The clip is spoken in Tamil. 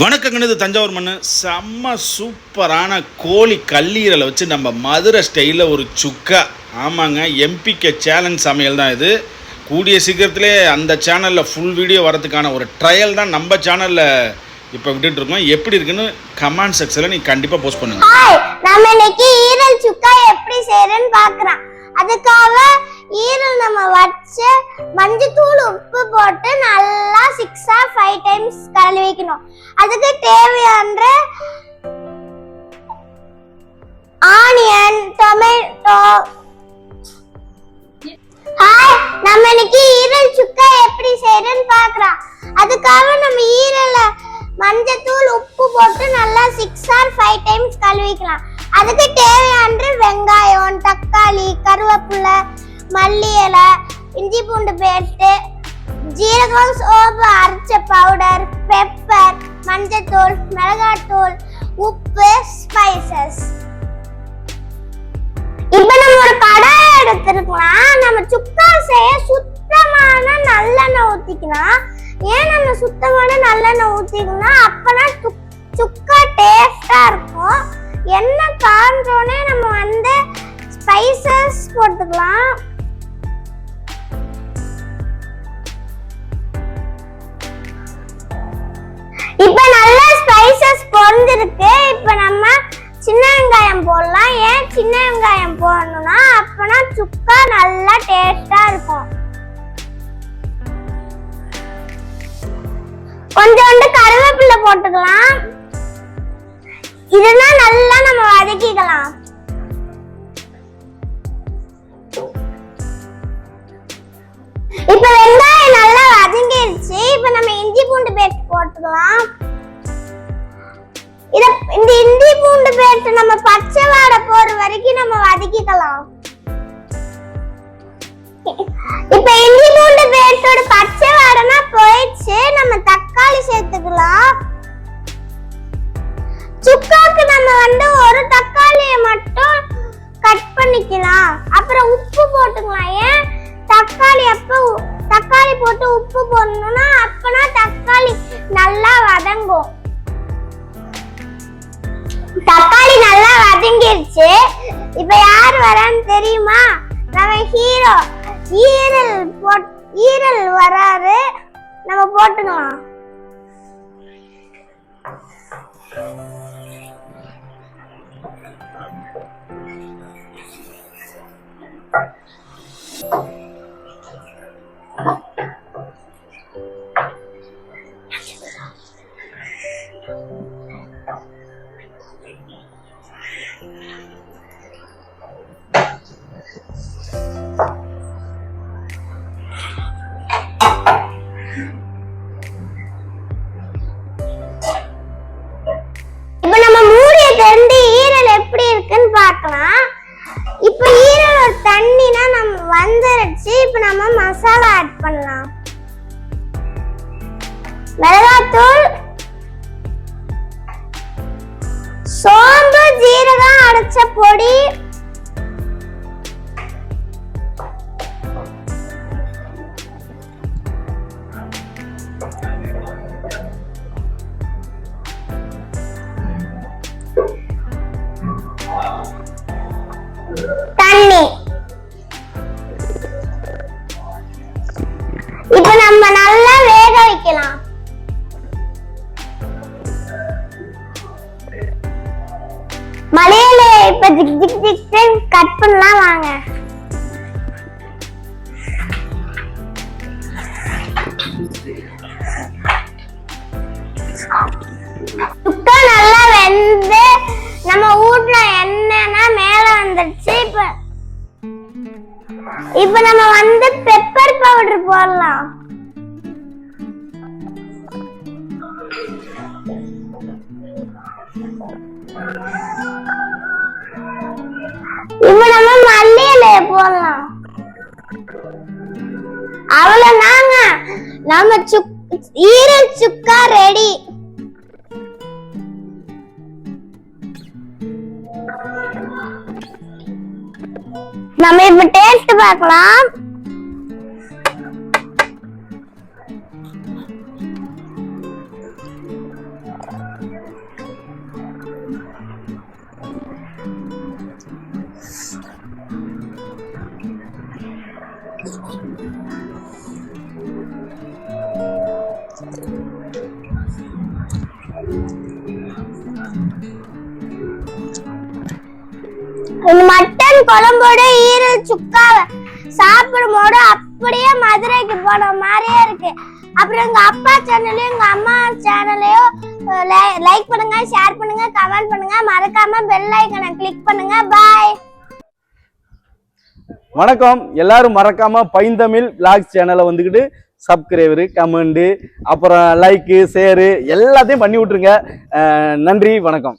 வணக்கங்கன்னு இது தஞ்சாவூர் மண்ணு. செம்ம சூப்பரான கோழி கல்லீரலை வச்சு நம்ம மதுரை ஸ்டைலில் ஒரு சுக்கா. ஆமாங்க எம்பிகே சேலஞ்ச் சமையல் தான் இது. கூடிய சீக்கிரத்திலே அந்த சேனலில் ஃபுல் வீடியோ வரதுக்கான ஒரு ட்ரையல் தான் நம்ம சேனலில் இப்போ விட்டுட்டு எப்படி இருக்குன்னு கமெண்ட் செக்ஷனில் நீ கண்டிப்பாக போஸ்ட் பண்ணுங்க. நம்ம இன்னைக்கு ஈரல் சுக்கா எப்படி செய்யறேன்னு பார்க்குறான் அதுக்காக ஃபைவ் டைம்ஸ் கழுவிக்கணும் அதுக்கு தேவையான ஆனியன் டொமேட்டோ ஹாய் நம்ம இன்னைக்கு ஈரல் சுக்கா எப்படி செய்யறன்னு பார்க்கலாம் அதுக்காக நம்ம ஈரலை மஞ்சத்தூள் உப்பு போட்டு நல்லா சிக்ஸ் ஆர் ஃபைவ் டைம்ஸ் கழுவிக்கலாம் அதுக்கு தேவையான வெங்காயம் தக்காளி கருவேப்பிலை மல்லி இலை இஞ்சி பூண்டு பேஸ்ட்டு ஜீரகம் சோப்பு அரைச்ச பவுடர் பெப்பர் மஞ்சத்தூள் மிளகாத்தூள் உப்பு ஸ்பைசஸ் இப்ப நம்ம ஒரு கடாய் எடுத்துருக்கலாம் நம்ம சுக்கா செய்ய சுத்தமான நல்லெண்ணெய் ஊத்திக்கலாம் ஏன் நம்ம சுத்தமான நல்லெண்ணெய் ஊத்திக்கணும் அப்பனா சுக்- சுக்கா டேஸ்டா இருக்கும். எண்ணெய் காஞ்சோடனே நம்ம வந்து ஸ்பைசஸ் போட்டுக்கலாம். சின்ன வெங்காயம் போடணும்னா அப்பனா சுக்கா நல்லா டேஸ்டா இருக்கும். கொஞ்சோண்டு கருவேப்பிலை போட்டுக்கலாம். இதெல்லாம் நல்லா நம்ம வதக்கிக்கலாம். இப்ப வெங்காயம் நல்லா வதங்கிருச்சு. இப்ப நம்ம இஞ்சி பூண்டு பேஸ்ட் போட்டுக்கலாம். இந்த இஞ்சி பூண்டு பேஸ்ட் நம்ம பச்சை வாடை போற வரைக்கும் நம்ம வதக்கிக்கலாம். இப்ப இஞ்சி பூண்டு பேஸ்டோட பச்சை வாடைனா போயிடுச்சு. நம்ம தக்காளி சேர்த்துக்கலாம். சுக்காக்கு நம்ம வந்து ஒரு தக்காளி தக்காளி நல்லா வதங்கிருச்சு. இப்ப யார் வரான்னு தெரியுமா? நம்ம ஹீரோ ஈரல் போட் ஈரல் வராரு. நம்ம போட்டுக்கலாம். மூடிய ஈரல் எப்படி இருக்குன்னு பார்க்கலாம். இப்ப ஈரல் தண்ணினா நம்ம வந்துருச்சு இப்ப நம்ம மசாலா ஆட் பண்ணலாம். மிளகாத்தூள் சோம்பு ஜீரகம் அரைச்ச பொடி மலையில இப்ப ஜிக் ஜிக் ஜிக் கட் பண்ணலாம் வாங்க. சுக்கா நல்லா வெந்து நம்ம ஊட்டின எண்ணெய்னா மேல வந்துடுச்சு இப்ப இப்ப நம்ம வந்து பெப்பர் பவுடர் போடலாம். இப்ப நம்ம மல்லி இலைய போடலாம். அவ்வளவுதாங்க. நம்ம சுக் ஈரல் சுக்கா ரெடி. நம்ம இப்ப டேஸ்ட் பார்க்கலாம். மட்டன் குழம்போட ஈரல் சுக்கா சாப்பிடும்போது அப்படியே மதுரைக்கு போன மாதிரியே இருக்கு. அப்புறம் எங்க அப்பா சேனல்லையும் எங்க அம்மா சேனலையும் லைக் பண்ணுங்க ஷேர் பண்ணுங்க கமெண்ட் பண்ணுங்க. மறக்காம பெல் ஐக்கனை கிளிக் பண்ணுங்க. பாய் வணக்கம். எல்லாரும் மறக்காம பைந்தமிழ் பிளாக்ஸ் சேனலை வந்துக்கிட்டு சப்ஸ்கிரைபரு கமெண்டு அப்புறம் லைக்கு ஷேரு எல்லாத்தையும் பண்ணி விட்ருங்க நன்றி வணக்கம்.